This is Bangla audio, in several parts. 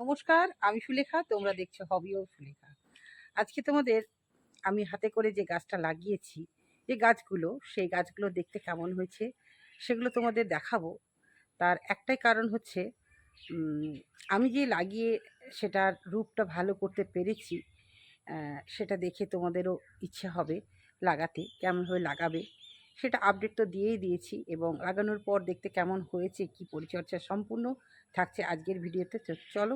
নমস্কার, আমি সুলেখা, তোমরা দেখছ হবি ও সুলেখা। আজকে তোমাদের আমি হাতে করে যে গাছটা লাগিয়েছি, যে গাছগুলো, সেই গাছগুলো দেখতে কেমন হয়েছে সেগুলো তোমাদের দেখাবো। তার একটাই কারণ হচ্ছে আমি যে লাগিয়ে সেটার রূপটা ভালো করতে পেরেছি সেটা দেখে তোমাদেরও ইচ্ছে হবে লাগাতে, কেমনভাবে লাগাবে। সেটা আপডেট তো দিয়েই দিয়েছি এবং লাগানোর পর দেখতে কেমন হয়েছে, কি পরিচর্যা সম্পূর্ণ থাকছে আজকের ভিডিওতে। চলো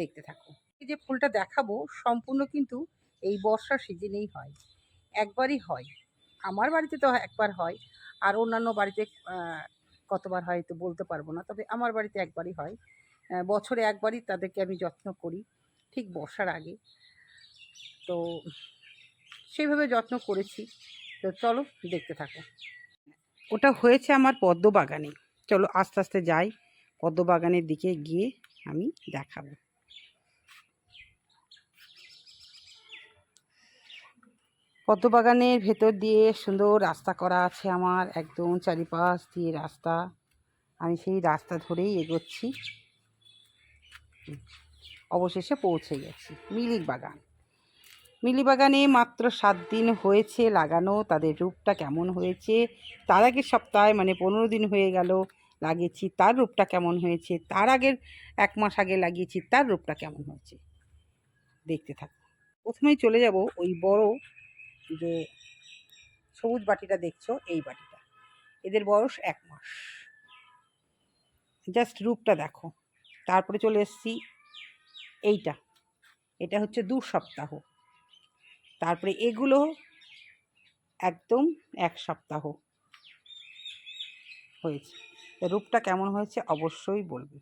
দেখতে থাকো। এই যে ফুলটা দেখাবো, সম্পূর্ণ কিন্তু এই বর্ষার সিজনেই হয়। একবারই হয়। আমার বাড়িতে তো একবার হয়, আর অন্যান্য বাড়িতে কতবার হয় তো বলতে পারব না, তবে আমার বাড়িতে একবারই হয়। বছরে একবারই তাদেরকে আমি যত্ন করি, ঠিক বর্ষার আগে। তো সেইভাবে যত্ন করেছি। তো চলো দেখতে থাকো। ওটা হয়েছে আমার পদ্ম বাগানে চলো আস্তে আস্তে যাই পদ্ম বাগানের দিকে গিয়ে আমি দেখাবো। পদ্ম বাগানের ভেতর দিয়ে সুন্দর রাস্তা করা আছে আমার, একদম চারিপাশ দিয়ে রাস্তা। আমি সেই রাস্তা ধরেই এগোচ্ছি। অবশেষে পৌঁছে গেছি মিলির বাগান। মিলি বাগানে মাত্র সাত দিন হয়েছে লাগানো, তাদের রূপটা কেমন হয়েছে? তার আগের সপ্তাহে মানে পনেরো দিন হয়ে গেল লাগিয়েছি, তার রূপটা কেমন হয়েছে? তার আগের এক মাস আগে লাগিয়েছি, তার রূপটা কেমন হয়েছে? দেখতে থাকো। প্রথমেই চলে যাব ওই বড় যে সবুজ বাটিটা দেখছ, এই বাটিটা। এদের বয়স এক মাস। জাস্ট রূপটা দেখো। তারপরে চলে এসেছি এইটা। এটা হচ্ছে দু সপ্তাহ। তারপরে এগুলো একদম এক সপ্তাহ হয়েছে। রূপটা কেমন হয়েছে অবশ্যই বলবে।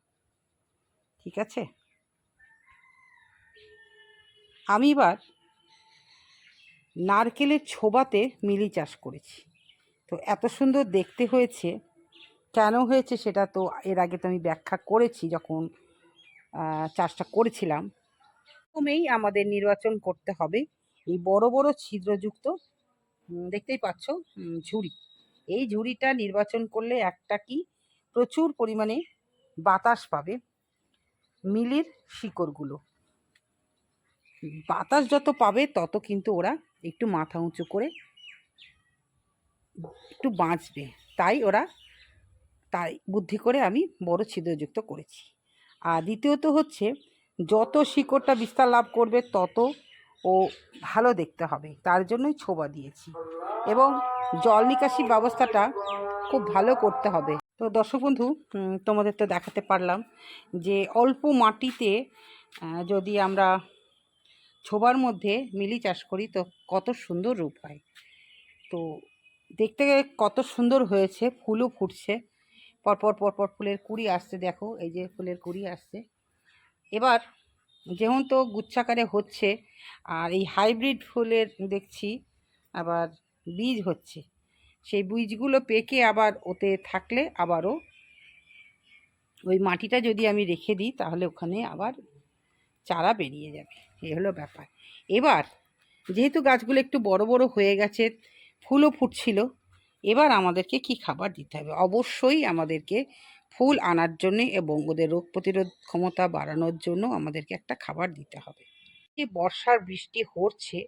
ঠিক আছে? আমি এবার নারকেলের ছোবাতে মিলি চাষ করেছি। তো এত সুন্দর দেখতে হয়েছে। কেন হয়েছে সেটা তো এর আগে তো আমি ব্যাখ্যা করেছি যখন চাষটা করেছিলাম। প্রথমেই আমাদের নির্বাচন করতে হবে। এই বড় বড় ছিদ্রযুক্ত দেখতেই পাচ্ছ ঝুড়ি। এই ঝুড়িটা নির্বাচন করলে একটা কি? প্রচুর পরিমাণে বাতাস পাবে মিলির শিকড়গুলো। বাতাস যত পাবে, তত কিন্তু ওরা একটু মাথা উঁচু করে একটু বাঁচবে। তাই ওরা তাই বুদ্ধি করে আমি বড় ছিদ্রযুক্ত করেছি। আর দ্বিতীয়ত হচ্ছে, যত শিকড়টা বিস্তার লাভ করবে, তত ও ভালো দেখতে হবে। তার জন্যই ছোবা দিয়েছি। এবং জল নিকাশি ব্যবস্থাটা খুব ভালো করতে হবে। তো দর্শক বন্ধু তোমাদের তো দেখাতে পারলাম যে অল্প মাটিতে যদি আমরা ছোবার মধ্যে মিলি চাষ করি তো কত সুন্দর রূপ হয়। তো দেখতে কত সুন্দর হয়েছে, ফুলও ফুটছে। পরপর পরপর ফুলের কুড়ি আসছে, দেখো, এই যে ফুলের কুড়ি আসছে। এবার যেমন তো গুচ্ছাকারে হচ্ছে, আর এই হাইব্রিড ফুলের দেখছি আবার বীজ হচ্ছে। সেই বীজগুলো পেকে আবার ওতে থাকলে আবারও ওই মাটিটা যদি আমি রেখে দিই, তাহলে ওখানে আবার চারা বেরিয়ে যাবে। এই হলো ব্যাপার। এবার যেহেতু গাছগুলো একটু বড় বড় হয়ে গেছে, ফুলও ফুটছিল, এবার আমাদেরকে কি খাবার দিতে হবে? অবশ্যই আমাদেরকে ফুল আনার জন্য এবং ওদের রোগ প্রতিরোধ ক্ষমতা বাড়ানোর জন্য আমাদেরকে একটা খাবার দিতে হবে। যে বর্ষার বৃষ্টি হচ্ছে,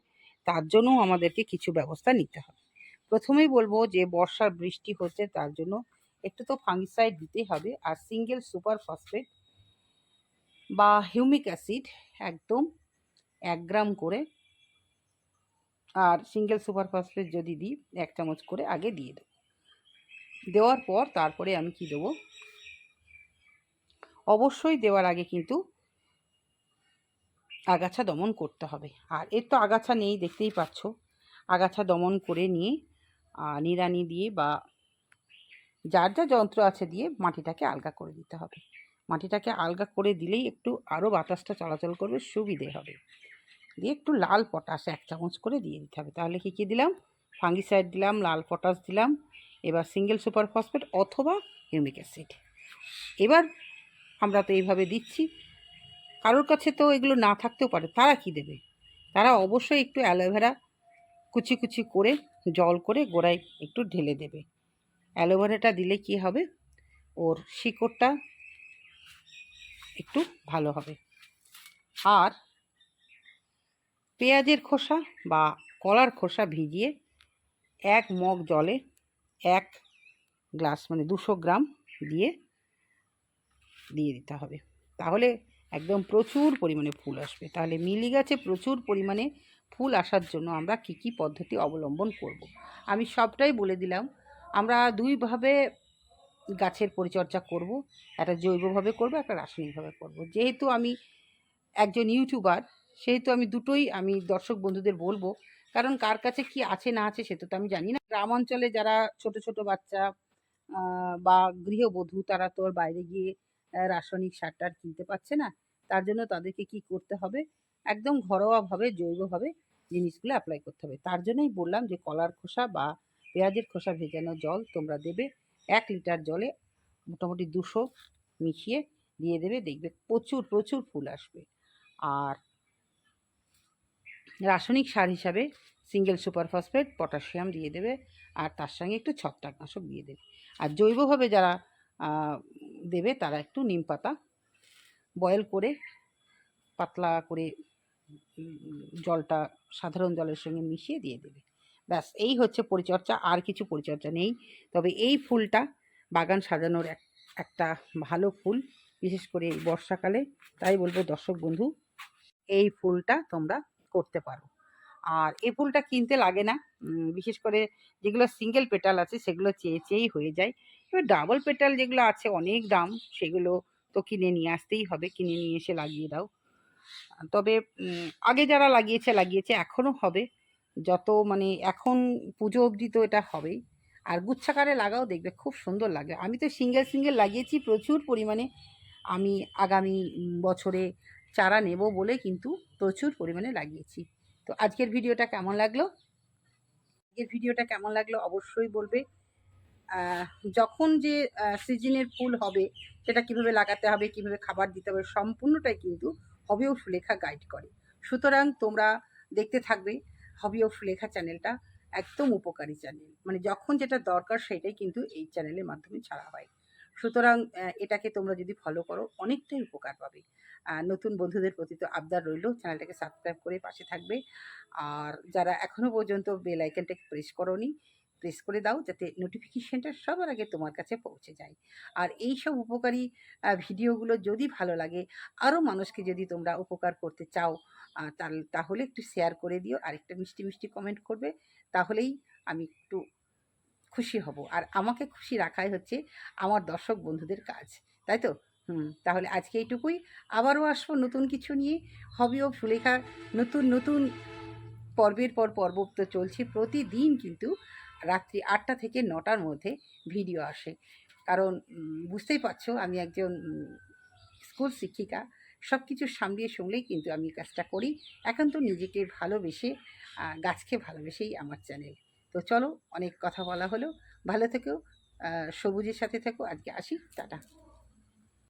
তার জন্য আমাদেরকে কিছু ব্যবস্থা নিতে হবে। প্রথমেই বলব যে বর্ষার বৃষ্টি হচ্ছে, তার জন্য একটু তো ফাঙ্গিসাইড দিতেই হবে আর সিঙ্গেল সুপার ফসফেট বা হিউমিক অ্যাসিড একদম এক গ্রাম করে আর সিঙ্গেল সুপার ফসফেট যদি দিই, এক চামচ করে আগে দিয়ে দেবো। দেওয়ার পর তারপরে আমি কি দেবো? অবশ্যই দেওয়ার আগে কিন্তু আগাছা দমন করতে হবে। আর এর তো আগাছা নেই, দেখতেই পাচ্ছ। আগাছা দমন করে নিয়ে নিড়ানি দিয়ে বা যার যা যন্ত্র আছে দিয়ে মাটিটাকে আলগা করে দিতে হবে। মাটিটাকে আলগা করে দিলেই একটু আরও বাতাসটা চলাচল করবে, সুবিধে হবে। দিয়ে একটু লাল পটাশ এক চামচ করে দিয়ে দিতে হবে। তাহলে কী কী দিলাম? ফাঙ্গিসাইড দিলাম, লাল পটাশ দিলাম, এবার সিঙ্গেল সুপার ফসফেট অথবা হিউমিক অ্যাসিড। এবার আমরা তো এইভাবে দিচ্ছি। কারোর কাছে তো এগুলো না থাকতেও পারে, তারা কি দেবে? তারা অবশ্যই একটু অ্যালোভেরা কুচি কুচি করে, জল করে গোড়ায় একটু ঢেলে দেবে। অ্যালোভেরাটা দিলে কি হবে? ওর শিকড়টা একটু ভালো হবে। আর পেঁয়াজের খোসা বা কলার খোসা ভিজিয়ে এক মগ জলে এক গ্লাস মানে দুশো গ্রাম দিয়ে দিয়ে দিতে হবে। তাহলে একদম প্রচুর পরিমাণে ফুল আসবে। তাহলে মিলি গাছে প্রচুর পরিমাণে ফুল আসার জন্য আমরা কী কী পদ্ধতি অবলম্বন করব। আমি সবটাই বলে দিলাম। আমরা দুইভাবে গাছের পরিচর্যা করব। একটা জৈবভাবে করব, একটা রাসায়নিকভাবে করব। যেহেতু আমি একজন ইউটিউবার, সেহেতু আমি দুটোই আমি দর্শক বন্ধুদের বলব, কারণ কার কাছে কি আছে না আছে সেটা তো আমি জানি না। গ্রাম অঞ্চলে যারা ছোট ছোট বাচ্চা বা গৃহবধূ, তারা তো আর বাইরে গিয়ে রাসায়নিক সার টার কিনতে পারছে না। তার জন্য তাদেরকে কি করতে হবে? একদম ঘরোয়াভাবে, জৈবভাবে জিনিসগুলো অ্যাপ্লাই করতে হবে। তার জন্যই বললাম যে, কলার খোসা বা পেঁয়াজের খোসা ভেজানো জল তোমরা দেবে এক লিটার জলে মোটামুটি দুশো মিশিয়ে দিয়ে দেবে, দেখবে প্রচুর প্রচুর ফুল আসবে। আর রাসায়নিক সার হিসাবে সিঙ্গেল সুপার ফসফেট পটাশিয়াম দিয়ে দেবে, আর তার সঙ্গে একটু ছত্রাকনাশক দিয়ে দেবে। আর জৈবভাবে যারা দেবে তারা একটু নিম পাতা বয়েল করে পাতলা করে জলটা সাধারণ জলের সঙ্গে মিশিয়ে দিয়ে দেবে। ব্যাস, এই হচ্ছে পরিচর্যা, আর কিছু পরিচর্যা নেই। তবে এই ফুলটা বাগান সাজানোর এক, একটা ভালো ফুল, বিশেষ করে এই বর্ষাকালে। তাই বলব, দর্শক বন্ধু, এই ফুলটা তোমরা করতে পারো। আর এই ফুলটা কিনতে লাগে না বিশেষ করে যেগুলো সিঙ্গেল পেটাল আছে, সেগুলো চেয়ে চেয়েই হয়ে যায়। এবার ডাবল পেটাল যেগুলো আছে, অনেক দাম। সেগুলো তো কিনে নিয়ে আসতেই হবে, কিনে নিয়ে এসে লাগিয়ে দাও। তবে আগে যারা লাগিয়েছে লাগিয়েছে, এখনও হবে। যত মানে এখন পুজো অবধি তো এটা হবেই। আর গুচ্ছাকারে লাগাও, দেখবে খুব সুন্দর লাগে। আমি তো সিঙ্গেল সিঙ্গেল লাগিয়েছি প্রচুর পরিমাণে। আমি আগামী বছরে চারা নেব বলে কিন্তু প্রচুর পরিমাণে লাগিয়েছি। তো আজকের ভিডিওটা কেমন লাগল? আজকের ভিডিওটা কেমন লাগল অবশ্যই বলবে। যখন যে সিজনের ফুল হবে, সেটা কীভাবে লাগাতে হবে, কীভাবে খাবার দিতে হবে, সম্পূর্ণটাই কিন্তু হবি ও সুলেখা গাইড করে। সুতরাং তোমরা দেখতে থাকবে হবি ও সুলেখা চ্যানেলটা একদম উপকারী চ্যানেল। মানে যখন যেটা দরকার সেটাই কিন্তু এই চ্যানেলের মাধ্যমে ছাড়া হয়। সুতরাং এটাকে তোমরা যদি ফলো করো, অনেকটাই উপকার পাবে। নতুন বন্ধুদের প্রতি তো আবদার রইল, চ্যানেলটাকে সাবস্ক্রাইব করে পাশে থাকবে। আর যারা এখনও পর্যন্ত বেল আইকনটাকে প্রেস করোনি প্রেস করে দাও যাতে নোটিফিকেশনটা সবার আগে তোমার কাছে পৌঁছে যায়। আর এই সব উপকারী ভিডিওগুলো যদি ভালো লাগে আরও মানুষকে যদি তোমরা উপকার করতে চাও তাহলে একটু শেয়ার করে দিও আর একটা মিষ্টি মিষ্টি কমেন্ট করবে, তাহলেই আমি একটু খুশি হব। আর আমাকে খুশি রাখাই হচ্ছে আমার দর্শক বন্ধুদের কাজ, তাই তো? হুম, তাহলে আজকে এইটুকুই। আবারও আসব নতুন কিছু নিয়ে। হবি ও সুলেখা নতুন নতুন পর্বের পর পর্ব তো চলছে প্রতিদিন কিন্তু রাত্রি আটটা থেকে নটার মধ্যে ভিডিও আসে। কারণ বুঝতেই পারছ আমি একজন স্কুল শিক্ষিকা। সব কিছু সামলিয়ে শুনলেই কিন্তু আমি কাজটা করি। এখন তো নিজেকে ভালোবেসে গাছকে ভালোবেসেই আমার চ্যানেল। তো চলো, অনেক কথা বলা হলো। ভালো থেকো সবুজের সাথে থেকো। আজকে আসি। টাটা।